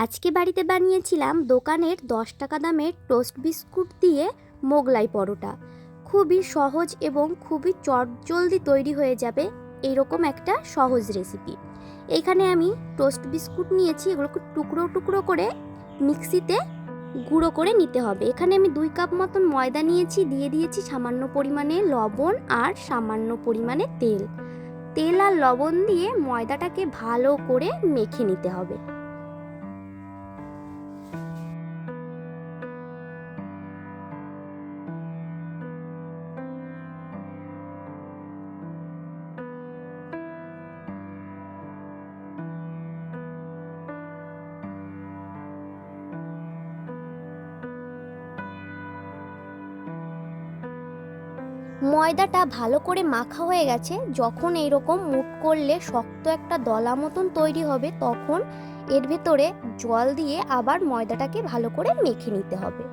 আজকে বাড়িতে বানিয়েছিলাম দোকানের দশ টাকা দামের টোস্ট বিস্কুট দিয়ে মোগলাই পরোটা। খুবই সহজ এবং খুবই চটজলদি তৈরি হয়ে যাবে এইরকম একটা সহজ রেসিপি এখানে আমি টোস্ট বিস্কুট নিয়েছি, এগুলোকে টুকরো টুকরো করে মিক্সিতে গুঁড়ো করে নিতে হবে। এখানে আমি দুই কাপ মতন ময়দা নিয়েছি, দিয়ে দিয়েছি সামান্য পরিমাণে লবণ আর সামান্য পরিমাণে তেল। তেল আর লবণ দিয়ে ময়দাটাকে ভালো করে মেখে নিতে হবে। ময়দাটা ভালো করে মাখা হয়ে গেছে। যখন এইরকম মুট করলে শক্ত একটা দলা মতন তৈরি হবে, তখন এর ভেতরে জল দিয়ে আবার ময়দাটাকে ভালো করে মেখে নিতে হবে।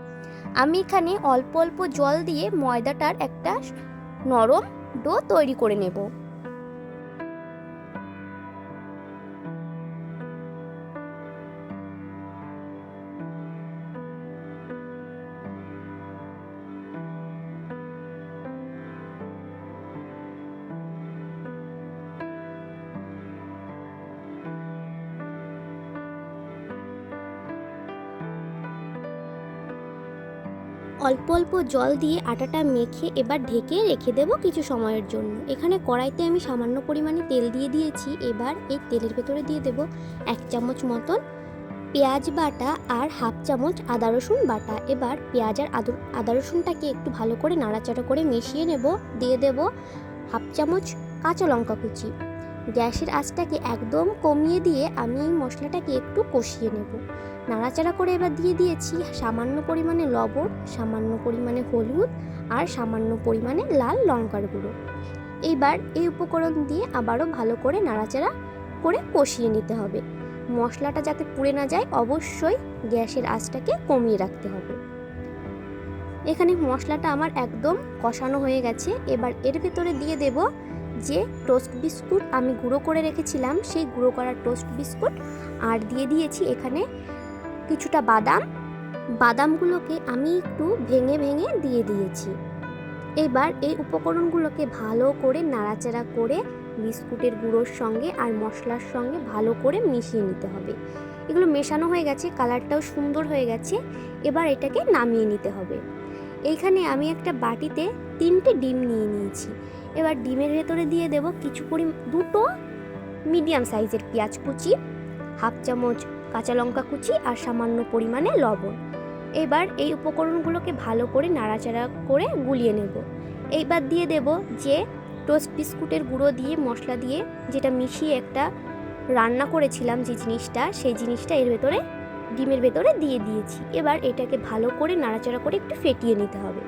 আমি এখানে অল্প অল্প জল দিয়ে ময়দাটার একটা নরম ডো তৈরি করে নেব। অল্প অল্প জল দিয়ে আটাটা মেখে এবার ঢেকে রেখে দেব কিছু সময়ের জন্য। এখানে কড়াইতে আমি সামান্য পরিমাণে তেল দিয়ে দিয়েছি। এবার এই তেলের ভেতরে দিয়ে দেব এক চামচ মতন পেঁয়াজ বাটা আর হাফ চামচ আদা রসুন বাটা। এবার পেঁয়াজ আর আদু রসুনটাকে একটু ভালো করে নাড়াচাড়া করে মিশিয়ে নেব। দিয়ে দেব হাফ চামচ কাঁচা লঙ্কা কুচি। গ্যাসের আঁচটাকে একদম কমিয়ে দিয়ে আমি এই মশলাটাকে একটু কষিয়ে নেব। নাড়াচাড়া করে এবার দিয়ে দিয়েছি সামান্য পরিমাণে লবণ, সামান্য পরিমাণে হলুদ আর সামান্য পরিমাণে লাল লঙ্কার গুঁড়ো। এইবার এই উপকরণ দিয়ে আবারও ভালো করে নাড়াচাড়া করে কষিয়ে নিতে হবে। মশলাটা যাতে পুড়ে না যায় অবশ্যই গ্যাসের আঁচটাকে কমিয়ে রাখতে হবে। এখানে মশলাটা আমার একদম কষানো হয়ে গেছে। এবার এর ভেতরে দিয়ে দেব যে টোস্ট বিস্কুট আমি গুঁড়ো করে রেখেছিলাম, সেই গুঁড়ো করা টোস্ট বিস্কুট আর দিয়ে দিয়েছি এখানে কিছুটা বাদাম। বাদামগুলোকে আমি একটু ভেঙে ভেঙে দিয়ে দিয়েছি। এবার এই উপকরণগুলোকে ভালো করে নাড়াচাড়া করে বিস্কুটের গুঁড়োর সঙ্গে আর মশলার সঙ্গে ভালো করে মিশিয়ে নিতে হবে। এগুলো মেশানো হয়ে গেছে, কালারটাও সুন্দর হয়ে গেছে, এবার এটাকে নামিয়ে নিতে হবে। এইখানে আমি একটা বাটিতে তিনটে ডিম নিয়ে নিয়েছি। এবার ডিমের ভেতরে দিয়ে দেব কিছু পরি দুটো মিডিয়াম সাইজের পেঁয়াজ কুচি হাফ চামচ কাঁচা লঙ্কা কুচি আর সামান্য পরিমাণে লবণ। এবার এই উপকরণগুলোকে ভালো করে নাড়াচাড়া করে গুলিয়ে নেব। এইবার দিয়ে দেব যে টোস্ট বিস্কুটের গুঁড়ো দিয়ে, মশলা দিয়ে যেটা মিশিয়ে একটা রান্না করেছিলাম যে জিনিসটা, সেই জিনিসটা এর ভেতরে, ডিমের ভেতরে দিয়ে দিয়েছি। এবার এটাকে ভালো করে নাড়াচাড়া করে একটু ফেটিয়ে নিতে হবে।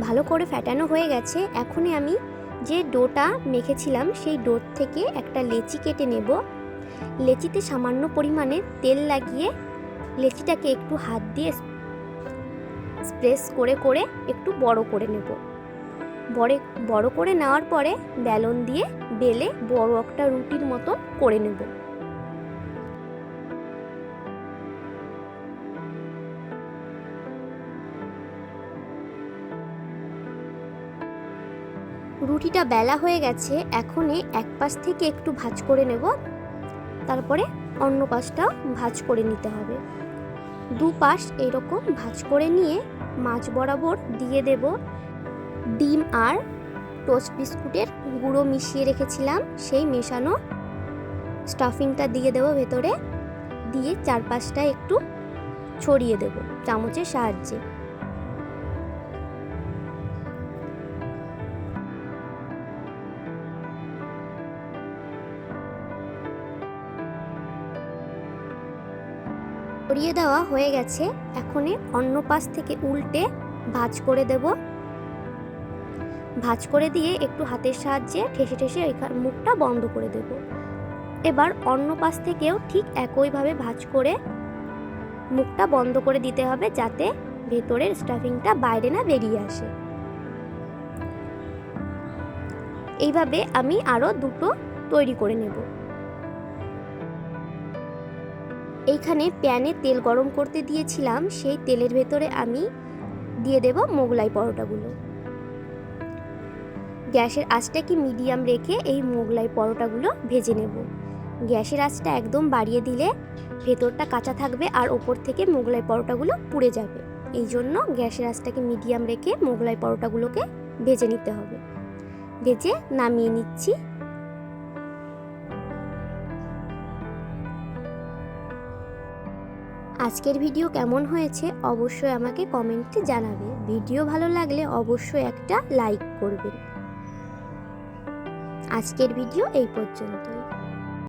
ভালো করে ফ্যাটানো হয়ে গেছে। এখনই আমি যে ডোটা মেখেছিলাম, সেই ডোর থেকে একটা লেচি কেটে নেব। লেচিতে সামান্য পরিমাণে তেল লাগিয়ে লেচিটাকে একটু হাত দিয়ে স্প্রেস করে করে একটু বড় করে নেব। বড়ে, বড় করে নেওয়ার পরে বেলন দিয়ে বেলে বড় একটা রুটির মতো করে নেব। রুটিটা বেলা হয়ে গেছে এখনে এক পাশ থেকে একটু ভাজ করে নেব। তারপরে অন্য পাশটাও ভাজ করে নিতে হবে। দু পাশ এরকম ভাজ করে নিয়ে মাছ বরাবর দিয়ে দেব। ডিম আর টোস্ট বিস্কুটের গুঁড়ো মিশিয়ে রেখেছিলাম, সেই মেশানো স্টাফিংটা দিয়ে দেবো ভেতরে। দিয়ে চারপাশটা একটু ছড়িয়ে দেব চামচের সাহায্যে। ছড়িয়ে দেওয়া হয়ে গেছে। এখনই অন্য পাশ থেকে উল্টে ভাজ করে দেব। ভাজ করে দিয়ে একটু হাতের সাহায্যে ঠেসে ঠেসে এখান মুখটা বন্ধ করে দেব। এবার অন্য পাশ থেকেও ঠিক একইভাবে ভাজ করে মুখটা বন্ধ করে দিতে হবে যাতে ভেতরের স্টাফিংটা বাইরে না বেরিয়ে আসে। এইভাবে আমি আরও দুটো তৈরি করে নেব। এইখানে প্যানে তেল গরম করতে দিয়েছিলাম, সেই তেলের ভেতরে আমি দিয়ে দেব মোগলাই পরোটাগুলো। গ্যাসের আঁচটাকে মিডিয়াম রেখে এই মোগলাই পরোটাগুলো ভেজে নেব। গ্যাসের আঁচটা একদম বাড়িয়ে দিলে ভেতরটা কাঁচা থাকবে আর ওপর থেকে মোগলাই পরোটাগুলো পুড়ে যাবে। এই জন্য গ্যাসের আঁচটাকে মিডিয়াম রেখে মোগলাই পরোটাগুলোকে ভেজে নিতে হবে। ভেজে নামিয়ে নিচ্ছি। আজকের ভিডিও কেমন হয়েছে অবশ্যই আমাকে কমেন্টে জানাবে। ভিডিও ভালো লাগলে অবশ্যই একটা লাইক করবেন। আজকের ভিডিও এই পর্যন্তই।